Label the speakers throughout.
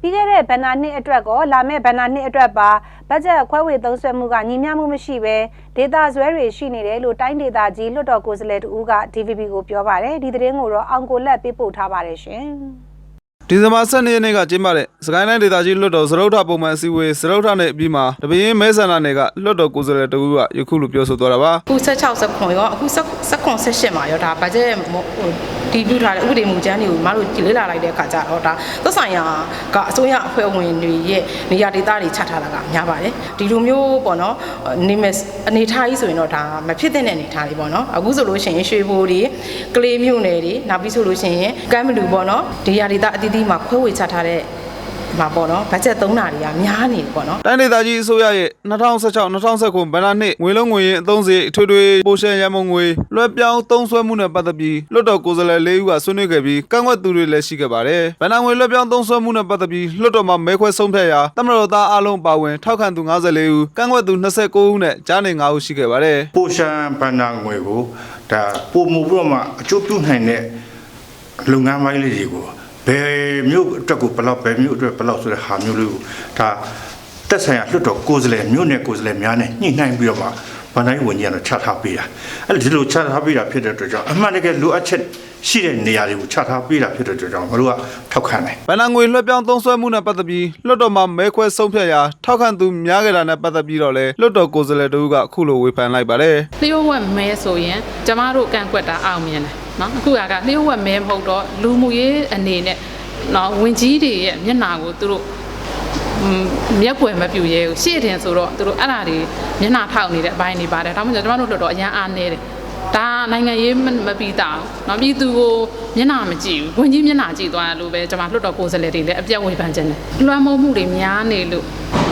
Speaker 1: ပြီးခဲ့တဲ့ဘဏ္ဍာနှစ်အတွက်ကောလာမယ့်ဘဏ္ဍာနှစ်အတွက်ပါဘတ်ဂျက်ခွဲဝေသုံးစွဲမှုကညီမျှမှုမရှိဘဲဒေတာဇွဲတွေရှိနေတယ်လို့တိုင်းဒေတာကြီးလွှတ်တော်ကိုယ်စားလှယ်တဦးက DVB ကိုပြောပါတယ်ဒီသတင်းကိုတော့အောင်ကိုလက်ပေးပို့ထားပါတယ်ရှင်
Speaker 2: ဒီဇင်ဘာ12ရက်နေ့ကကျင်းပတဲ့စကိုင်းတိုင်းဒေသကြီးလွှတ်တော်စရုပ်ထပုံမှန်အစည်းအဝေးစရုပ်ထနဲ့အပြီးမှာတပင်းမဲဆန္ဒနယ်ကလွှတ်တော်ကိုယ်စားလှယ်တဦးကယခုလိုပြောဆိုသွားတာပါ
Speaker 3: အခု16 19ရောအခု16 18မှာရောဒါဘတ်ဂျက်ဟိုဒီပြုထားတဲ့ဥပဒေမူကြမ်းတွေကိုမတို့လေ့လာလိုက်တဲ့အခါကျတော့ဒါသက်ဆိုင်ရာကအစိုးရအဖွဲ့ဝင်တွေရဲ့နေရာဒေသတွေချထားတာကများပါတယ်ဒီလိုမျိုးပေါ့နော်နေမအနေထားကြီးဆိုရင်တော့ဒါမဖြစ်တဲ့အနေထားလေးပေါ့နော်အခုဆိုလို့ရှိရင်ရွှေဘိုတွေကလေးမြို့နယ်တွေနောက်ပြီးဆိုလို့ရှိရင်ကမ်းမလူပေါ့နော်ဒီရာဒေသအသီးသီးမှာခွဲဝေချထားတဲ့မှာပေါ့နော်ဘတ်ဂျက်သုံးတာတွေကများနေတယ်ပေါ့နော်
Speaker 2: တိုင်းဒေသကြီးအစိုးရရဲ့2016-2019ဘဏ္ဍာနှစ်ငွေလုံးငွေရင်းအသုံးစရိတ်အထွေထွေပိုရှယ်ရန်မုံငွေလွှဲပြောင်းသုံးစွဲမှုနဲ့ပတ်သက်ပြီးလွှတ်တော်ကိုယ်စားလှယ်၄ဦးကဆွေးနွေးခဲ့ပြီးကန့်ကွက်သူတွေလည်းရှိခဲ့ပါတယ်။ဘဏ္ဍာငွေလွှဲပြောင်းသုံးစွဲမှုနဲ့ပတ်သက်ပြီးလွှတ်တော်မှာမဲခွဲဆုံးဖြတ်ရာတမတော်သားအလုံးပါဝင်ထောက်ခံသူ54ဦးကန့်ကွက်သူ29ဦးနဲ့ကြားနေ9ဦးရှိခဲ့ပါတယ်။
Speaker 4: ပိုရှန်ဘဏ္ဍာငွေကိုဒါပုံမှုပြီးတော့မှအကျိုးပြုနိုင်တဲ့လုပ်ငန်းပိုင်းလေးတွေကို ဘယ်မျိုးအတွက်ကိုဘယ်လောက်ဘယ်မျိုးအတွက်ဘယ်လောက်ဆိုတဲ့ဟာမျိုးလေးကိုဒါတက်ဆိုင်ရာလွှတ်တော်ကိုယ်စားလှယ်မျိုးနယ်ကိုယ်စားလှယ်များနဲ့ညှိနှိုင်းပြီးတော့မှဗန်တိုင်းဝန်ကြီးကတော့ချထားပေးတာအဲ့ဒီလိုချထားပေးတာဖြစ်တဲ့အတွက်ကြောင့်အမှန်တကယ်လိုအပ်ချက်ရှိတဲ့နေရာတွေကိုချထားပေးတာဖြစ်တဲ့အတွက်ကြောင့်မတို့ကထောက်ခံတယ်
Speaker 2: ဗဏ္ဍာငွေလွှဲပြောင်းသုံးစွဲမှုနဲ့ပတ်သက်ပြီးလွှတ်တော်မှာမဲခွဲဆုံးဖြတ်ရာထောက်ခံသူများကြတာနဲ့ပတ်သက်ပြီးတော့လည်းလွှတ်တော်ကိုယ်စားလှယ်တို့ကအခုလိုဝေဖန်လိုက်ပါတယ်
Speaker 5: လျှို့ဝှက်မဲဆိုရင်ကျမတို့ကန့်ကွက်တာအောင်မြင်တယ် နော်အခုကလျှို့ဝှက်မဲမဟုတ်တော့လူမှုရေးအနေနဲ့နော်ဝင်ကြီးတွေရဲ့မျက်နှာကိုသူတို့อืมမျက်ွယ်မပြူရဲဘူးရှေ့တင်ဆိုတော့သူတို့အဲ့ဒါတွေမျက်နှာထောက်နေတဲ့အပိုင်းတွေပါတယ်ဒါမှမဟုတ်ကျမတို့တို့တော့အရန်အားနေတယ် ဒါနိုင်ငံရေးမမပြီးတာဘူးเนาะပြည်သူကိုမျက်နှာမကြည့်ဘူးဝင်ကြီးမျက်နှာကြည့်သွားတယ်လို့ပဲကျွန်မလွတ်တော်ကိုယ်စားလှယ်တွေလည်းအပြတ်ဝေဖန်ခြင်းတယ်လွှမ်းမိုးမှုတွေများနေလို့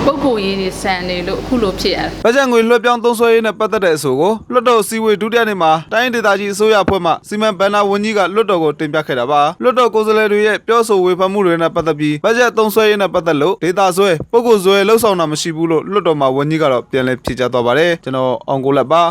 Speaker 5: ပုံကိုယ်ရေးတွေဆန်နေလို့အခုလိုဖြစ်ရတယ်
Speaker 2: ။ဗကြံငွေလွှဲပြောင်းသုံးစွဲရေးနဲ့ပတ်သက်တဲ့အဆိုကိုလွှတ်တော်စည်းဝေးဒုတိယနေ့မှာတိုင်းဒေသကြီးအစိုးရအဖွဲ့မှစီမံဘဏ္ဍာဝန်ကြီးကလွှတ်တော်ကိုတင်ပြခဲ့တာပါ။လွှတ်တော်ကိုယ်စားလှယ်တွေရဲ့ပြောဆိုဝေဖန်မှုတွေနဲ့ပတ်သက်ပြီးဗကြံသုံးစွဲရေးနဲ့ပတ်သက်လို့ဒေတာဆွဲပုဂ္ဂိုလ်ဆွဲလှုပ်ဆောင်တာမရှိဘူးလို့လွှတ်တော်မှာဝန်ကြီးကတော့ပြန်လည်ဖြေကြားသွားပါတယ်။ကျွန်တော်အောင်ကိုလက်ပါ